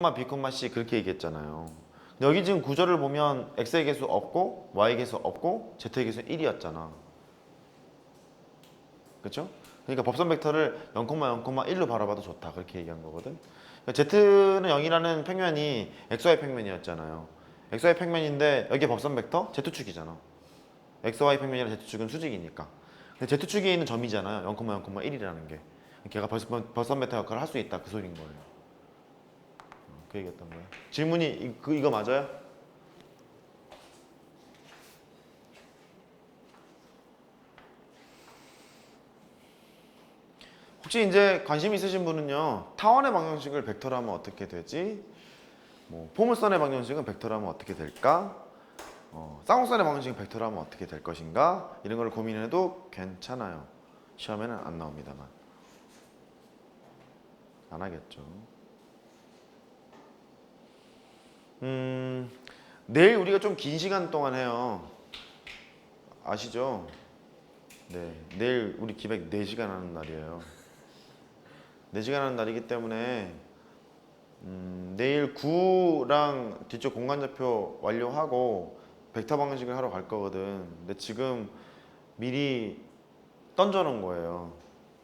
마 B, C 그렇게 얘기했잖아요. 근데 여기 지금 구조를 보면 X의 개수 없고 Y의 개수 없고 Z의 개수 1이었잖아. 그렇죠? 그러니까 법선 벡터를 0,0,1로 바라봐도 좋다. 그렇게 얘기한 거거든. 그러니까 Z는 0이라는 평면이 XY 평면이었잖아요. XY 평면인데 여기 법선 벡터 Z축이잖아. XY 평면이랑 Z축은 수직이니까. 근데 Z축에 있는 점이잖아요. 0,0,1이라는 게. 걔가 벌선, 벌선 벡터 역할을 할 수 있다. 그 소리인 거예요. 그 얘기했던 거예요. 질문이 이, 그, 이거 맞아요? 혹시 이제 관심 있으신 분은요 타원의 방정식을 벡터로 하면 어떻게 되지? 뭐 포물선의 방정식은 벡터로 하면 어떻게 될까? 어, 쌍곡선의 방정식은 벡터로 하면 어떻게 될 것인가? 이런 걸 고민해도 괜찮아요. 시험에는 안 나옵니다만 안 하겠죠. 음, 내일 우리가 좀 긴 시간 동안 해요. 아시죠? 네, 내일 우리 기백 4시간 하는 날이에요. 4시간 하는 날이기 때문에 음, 내일 9랑 뒤쪽 공간좌표 완료하고 벡터 방식을 하러 갈 거거든. 근데 지금 미리 던져놓은 거예요.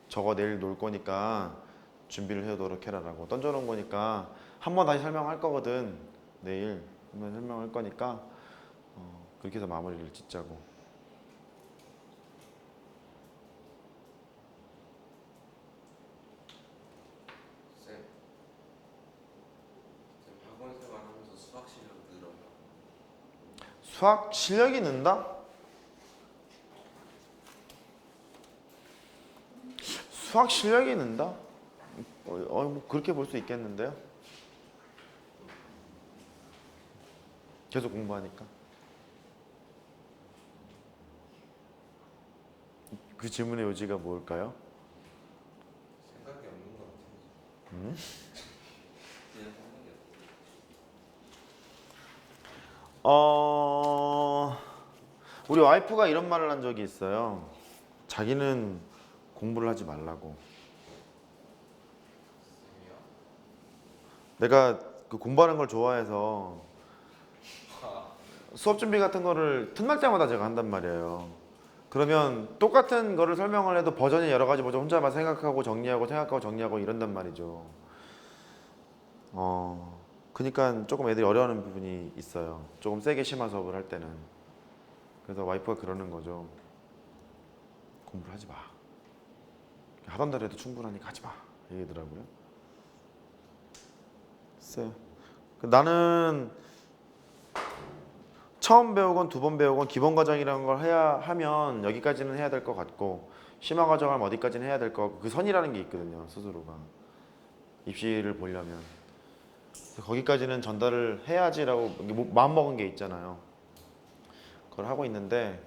저거 내일 놀 거니까 준비를 해도록 해라라고 던져놓은 거니까 한 번 다시 설명할 거거든. 내일 한번 설명할 거니까 어, 그렇게 해서 마무리를 짓자고. 쌤, 쌤 학원 생활하면서 수학 실력 늘어요. 수학 실력이 는다? 수학 실력이 는다? 어, 어, 뭐 그렇게 볼 수 있겠는데요? 계속 공부하니까. 그 질문의 요지가 뭘까요? 생각이 없는 것 같아요. 음? 그냥 생각이 없어요. 어 우리 와이프가 이런 말을 한 적이 있어요. 자기는 공부를 하지 말라고. 내가 그 공부하는 걸 좋아해서 수업 준비 같은 거를 틈날 때마다 제가 한단 말이에요. 그러면 똑같은 거를 설명을 해도 버전이 여러 가지 버전 혼자만 생각하고 정리하고 생각하고 정리하고 이런단 말이죠. 어, 그러니까 조금 애들이 어려워하는 부분이 있어요. 조금 세게 심화 수업을 할 때는. 그래서 와이프가 그러는 거죠. 공부를 하지 마. 하던 대로 해도 충분하니까 하지 마. 얘기더라고요. 그 나는 처음 배우건 두 번 배우건 기본 과정이라는 걸 해야 하면 여기까지는 해야 될 것 같고 심화 과정을 하면 어디까지는 해야 될 것 같고 그 선이라는 게 있거든요 스스로가. 입시를 보려면. 거기까지는 전달을 해야지라고 뭐- 마음 먹은 게 있잖아요. 그걸 하고 있는데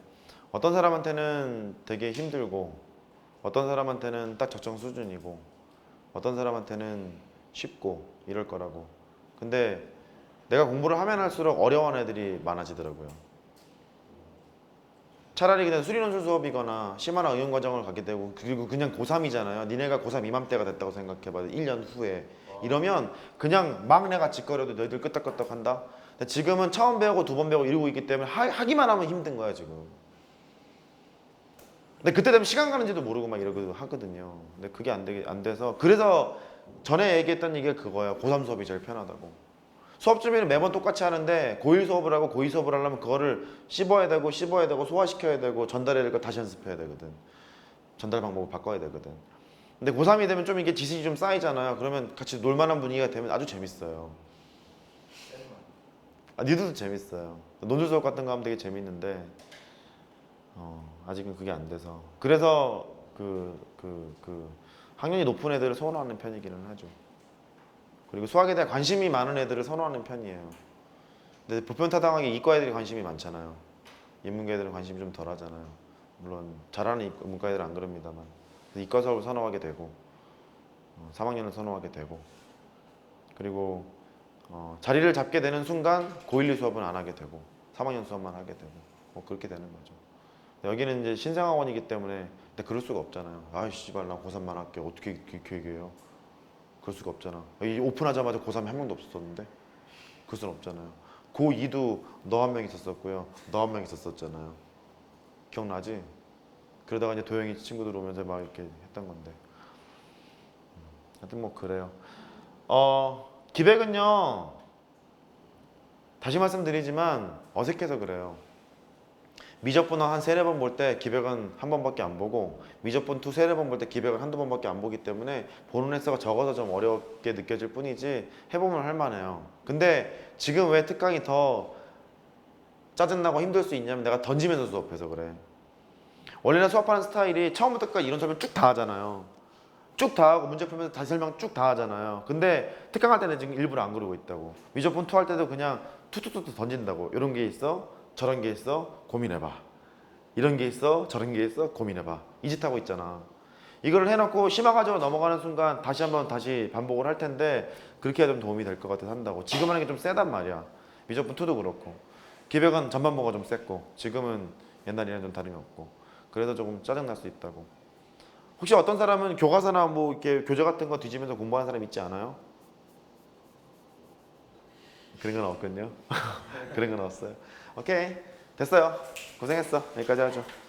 어떤 사람한테는 되게 힘들고 어떤 사람한테는 딱 적정 수준이고 어떤 사람한테는 쉽고 이럴 거라고. 근데 내가 공부를 하면 할수록 어려워하는 애들이 많아지더라고요. 차라리 그냥 수리논술 수업이거나 심화나 응용 과정을 가게 되고 그리고 그냥 고3이잖아요. 니네가 고3 이맘때가 됐다고 생각해봐. 1년 후에. 이러면 그냥 막 내가 짓거려도 너희들 끄떡끄떡 한다. 근데 지금은 처음 배우고 두 번 배우고 이러고 있기 때문에 하, 하기만 하면 힘든 거야 지금. 근데 그때 되면 시간 가는지도 모르고 막 이러고 하거든요. 근데 그게 안, 되게, 안 돼서 그래서 전에 얘기했던 얘기가 그거예요. 고3 수업이 제일 편하다고. 수업 준비는 매번 똑같이 하는데 고1 수업을 하고 고2 수업을 하려면 그거를 씹어야 되고 씹어야 되고 소화시켜야 되고 전달해야 되고 다시 연습해야 되거든. 전달 방법을 바꿔야 되거든. 근데 고3이 되면 좀 이게 지식이 좀 쌓이잖아요. 그러면 같이 놀만한 분위기가 되면 아주 재밌어요. 아, 니들도 재밌어요. 논술 수업 같은 거 하면 되게 재밌는데 어, 아직은 그게 안 돼서 그래서 그 그 그 학년이 높은 애들을 선호하는 편이기는 하죠. 그리고 수학에 대한 관심이 많은 애들을 선호하는 편이에요. 근데 보편타당하게 이과 애들이 관심이 많잖아요. 인문계 애들은 관심이 좀 덜하잖아요. 물론 잘하는 이- 문과 애들은 안 그럽니다만 이과 수업을 선호하게 되고 어, 3학년을 선호하게 되고 그리고 어, 자리를 잡게 되는 순간 고1, 2 수업은 안 하게 되고 3학년 수업만 하게 되고 뭐 그렇게 되는 거죠. 여기는 이제 신생학원이기 때문에 근데 그럴 수가 없잖아요. 아이 씨발 나 고3만 할게 어떻게 이렇게 얘기해요? 그럴 수가 없잖아. 이 오픈하자마자 고3이 한 명도 없었는데 그럴 수는 없잖아요. 고2도 너 한 명 있었었고요. 너 한 명 있었었잖아요. 기억나지? 그러다가 이제 도영이 친구들 오면서 막 이렇게 했던 건데. 음, 하여튼 뭐 그래요. 어 기백은요. 다시 말씀드리지만 어색해서 그래요. 미적분은 한 세네 번 볼 때 기백은 한 번밖에 안 보고 미적분 투 세네 번 볼 때 기백은 한두 번밖에 안 보기 때문에 보는 횟수가 적어서 좀 어렵게 느껴질 뿐이지 해보면 할만해요. 근데 지금 왜 특강이 더 짜증나고 힘들 수 있냐면 내가 던지면서 수업해서 그래. 원래는 수업하는 스타일이 처음부터 끝까지 이론 설명 쭉 다 하잖아요. 쭉 다 하고 문제 풀면서 다시 설명 쭉 다 하잖아요. 근데 특강할 때는 지금 일부러 안 그러고 있다고. 미적분 투 할 때도 그냥 투투투투 던진다고. 이런 게 있어, 저런 게 있어, 고민해봐. 이런 게 있어, 저런 게 있어, 고민해봐. 이 짓 하고 있잖아. 이거를 해놓고 심화과정으로 넘어가는 순간 다시 한번 다시 반복을 할 텐데 그렇게 해야 좀 도움이 될 것 같아서 한다고. 지금 하는 게 좀 세단 말이야. 미적분 투도 그렇고. 기백은 전반부가 좀 셌고 지금은 옛날이랑 좀 다름이 없고 그래서 조금 짜증날 수 있다고. 혹시 어떤 사람은 교과서나 뭐 이렇게 교재 같은 거 뒤지면서 공부하는 사람 있지 않아요? 그런 건 없군요. 그런 건 없어요. 오케이 됐어요. 고생했어. 여기까지 하죠.